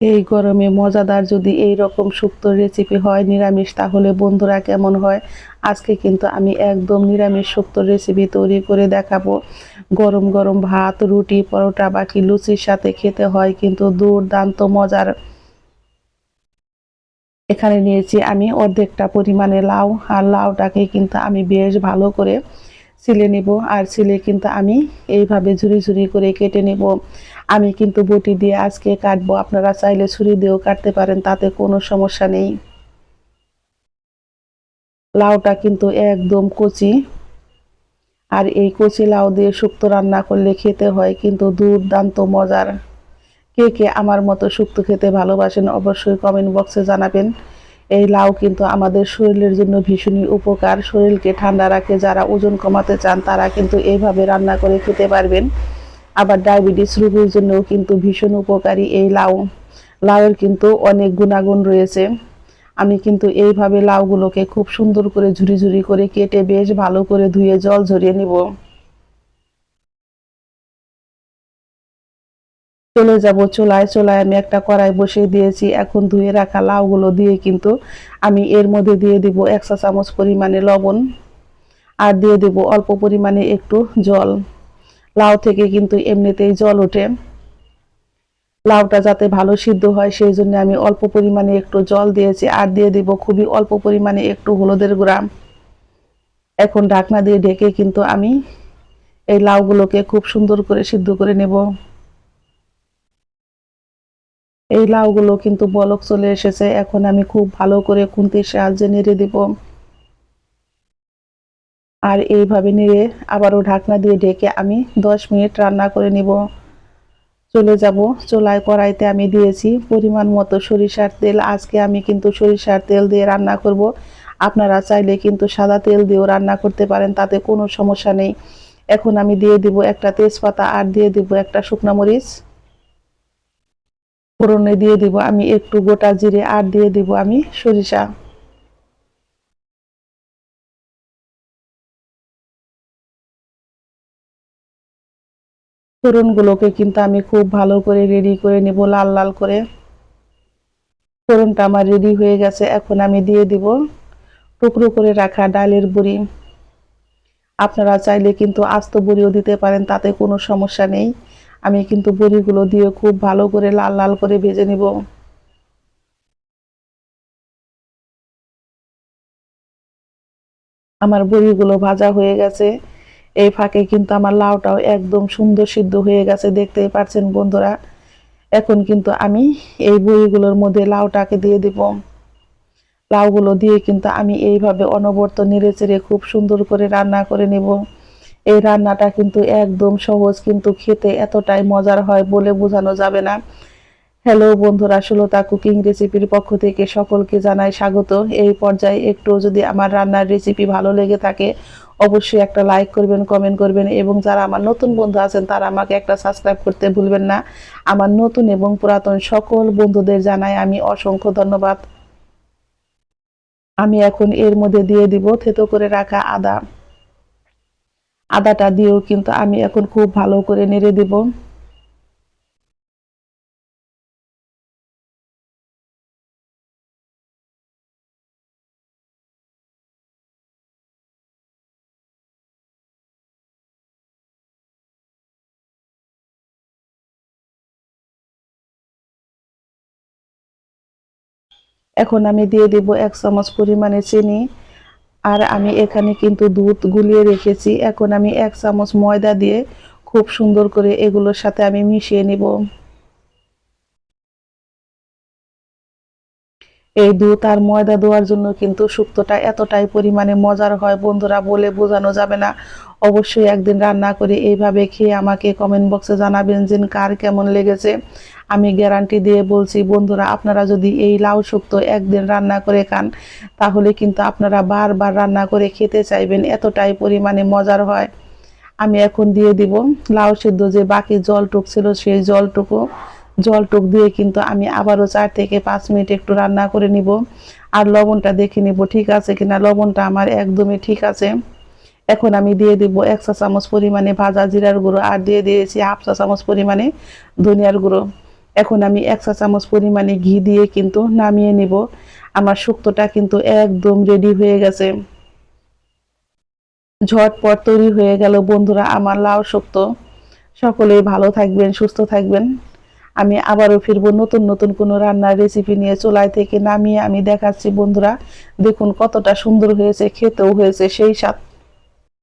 এই গরমে মজাদার যদি এই রকম শুক্তো রেসিপি হয়, নিরামিষ, তাহলে বন্ধুরা কেমন হয়? আজকে কিন্তু আমি একদম নিরামিষ শুক্তো রেসিপি তৈরি করে দেখাবো। গরম গরম ভাত, রুটি, পরোটা, বাকি লুচির সাথে খেতে হয় কিন্তু দুর্দান্ত মজার। এখানে নিয়েছি আমি অর্ধেকটা পরিমাণে লাউ, আর লাউটাকে কিন্তু আমি বেশ ভালো করে ছিলে নিব, আর ছিলে কিন্তু আমি এইভাবে ঝুরি ঝুরি করে কেটে নিব। আমি কিন্তু বটি দিয়ে আজকে কাটবো। আপনারা চাইলে ছুরি দিয়েও কাটতে পারেন, তাতে কোনো সমস্যা নেই। লাউটা কিন্তু একদম কচি। আর এই কচি লাউ দিয়ে শুক্তো রান্না করলে খেতে হয় কিন্তু দুর্দান্ত মজার। কে কে আমার মতো শুক্তো খেতে ভালোবাসেন অবশ্যই কমেন্ট বক্সে জানাবেন। এই লাউ কিন্তু আমাদের শরীরের জন্য ভীষণই উপকার। শরীরকে ঠান্ডা রাখে, যারা ওজন কমাতে চান তারা কিন্তু এইভাবে রান্না করে খেতে পারবেন। আবার ডায়াবেটিস রোগীর জন্যও কিন্তু ভীষণ উপকারী এই লাউ। লাউয়ের কিন্তু অনেক গুণাগুণ রয়েছে। আমি কিন্তু এইভাবে লাউগুলোকে খুব সুন্দর করে ঝুরি ঝুরি করে কেটে বেশ ভালো করে ধুয়ে জল ঝরিয়ে নিব। চলে যাব চোলায়। চোলায় আমি একটা কড়াই বসিয়ে দিয়েছি। এখন ধুয়ে রাখা লাউগুলো দিয়ে কিন্তু আমি এর মধ্যে দিয়ে দিব এক চা চামচ পরিমাণে লবণ। আর দিয়ে দেব অল্প পরিমাণে একটু জল। লাউ থেকে কিন্তু এমনিতেই জল ওঠে। লাউটা যাতে ভালো সিদ্ধ হয়, সেই জন্য আমি অল্প পরিমাণে একটু জল দিয়েছি আর দিয়ে দিব খুবই অল্প পরিমাণে একটু হলুদের গুঁড়া। এখন ঢাকনা দিয়ে ঢেকে কিন্তু আমি এই লাউগুলোকে খুব সুন্দর করে সিদ্ধ করে নেব। এই লাউগুলো কিন্তু বলক চলে এসেছে, এখন আমি খুব ভালো করে খুন্তির সাহায্যে নেড়ে দিব। আর এইভাবে নেড়ে আবারও ঢাকনা দিয়ে ঢেকে আমি দশ মিনিট রান্না করে নিব। চলে যাব। চোলায় কড়াইতে আমি দিয়েছি পরিমাণ মতো সরিষার তেল। আজকে আমি কিন্তু সরিষার তেল দিয়ে রান্না করব। আপনারা চাইলে কিন্তু সাদা তেল দিয়েও রান্না করতে পারেন, তাতে কোনো সমস্যা নেই। এখন আমি দিয়ে দিব একটা তেজপাতা আর দিয়ে দিব একটা শুকনা মরিচ। ফোড়নে দিয়ে দিব আমি একটু গোটা জিরে আর দিয়ে দিব আমি সরিষা। ফোড়নগুলোকে কিন্তু আমি খুব ভালো করে রেডি করে নেব, লাল লাল করে। ফোড়নটা আমার রেডি হয়ে গেছে, এখন আমি দিয়ে দিব টুকরো করে রাখা ডালের বুড়ি। আপনারা চাইলে কিন্তু আস্ত বুড়িও দিতে পারেন, তাতে কোনো সমস্যা নেই। আমি কিন্তু বড়িগুলো দিয়ে খুব ভালো করে লাল লাল করে ভেজে নেব। আমার বড়িগুলো ভাজা হয়ে গেছে। এই ফাঁকে কিন্তু আমার লাউটাও একদম সুন্দর সিদ্ধ হয়ে গেছে, দেখতেই পাচ্ছেন বন্ধুরা। এখন কিন্তু আমি এই বড়িগুলোর মধ্যে লাউটাকে দিয়ে দিব। লাউগুলো দিয়ে কিন্তু আমি এইভাবে অনবর্ত নেড়ে চেড়ে খুব সুন্দর করে রান্না করে নেব। এই রান্নাটা কিন্তু একদম সহজ, কিন্তু খেতে এতটাই মজার হয় বলে বোঝানো যাবে না। হ্যালো বন্ধুরা, সুলতা কুকিং রেসিপির পক্ষ থেকে সকলকে জানাই স্বাগত। এই পর্যায়ে একটু যদি আমার রান্নার রেসিপি ভালো লেগে থাকে, অবশ্যই একটা লাইক করবেন, কমেন্ট করবেন এবং যারা আমার নতুন বন্ধু আছেন, তারা আমাকে একটা সাবস্ক্রাইব করতে ভুলবেন না। আমার নতুন এবং পুরাতন সকল বন্ধুদের জানাই আমি অসংখ্য ধন্যবাদ। আমি এখন এর মধ্যে দিয়ে দিব থেতো করে রাখা আদা। আদাটা দিয়েও কিন্তু আমি এখন খুব ভালো করে নেড়ে দিব। এখন আমি দিয়ে দেব এক চামচ পরিমাণে চিনি। আর আমি এখানে কিন্তু দুধ গুলিয়ে রেখেছি। এখন আমি এক চামচ ময়দা দিয়ে খুব সুন্দর করে এগুলোর সাথে আমি মিশিয়ে নিব। এই দুধ আর ময়দা দেওয়ার জন্য কিন্তু শুক্তোটা এতটাই পরিমাণে মজার হয়, বন্ধুরা বলে বোঝানো যাবে না। অবশ্যই একদিন রান্না করে এইভাবে খেয়ে আমাকে কমেন্ট বক্সে জানাবেন যে কার কেমন লেগেছে। আমি গ্যারান্টি দিয়ে বলছি, বন্ধুরা, আপনারা যদি এই লাউ শুক্তো একদিন রান্না করে খান, তাহলে কিন্তু আপনারা বারবার রান্না করে খেতে চাইবেন, এতটাই পরিমাণে মজার হয়। আমি এখন দিয়ে দিব। লাউ সিদ্ধ যে বাকি জলটুক ছিল সেই জলটুকু। জলটুক দিয়ে কিন্তু আমি আবারও চার থেকে পাঁচ মিনিট একটু রান্না করে নিব। আর লবণটা দেখে নিব, ঠিক আছে কিনা? লবণটা আমার একদমই ঠিক আছে। এখন আমি দিয়ে দিব এক চা চামচ পরিমাণে ভাজা জিরার গুঁড়ো আর দিয়ে দিয়েছি হাফ চা চামচ পরিমাণে ধনিয়ার গুঁড়ো। এখন আমি এক চা চামচ পরিমাণে ঘি দিয়ে কিন্তু নামিয়ে নিব। আমার শুক্তটা কিন্তু একদম রেডি হয়ে গেছে। ঝটপট তৈরি হয়ে গেল বন্ধুরা আমার লাউ শুক্ত। সকলেই ভালো থাকবেন, সুস্থ থাকবেন। আমি আবারও ফিরবো নতুন নতুন কোনো রান্নার রেসিপি নিয়ে চোলাই থেকে নামিয়ে আমি দেখাচ্ছি বন্ধুরা। দেখুন কতটা সুন্দর হয়েছে, খেতেও হয়েছে সেই স্বাদ।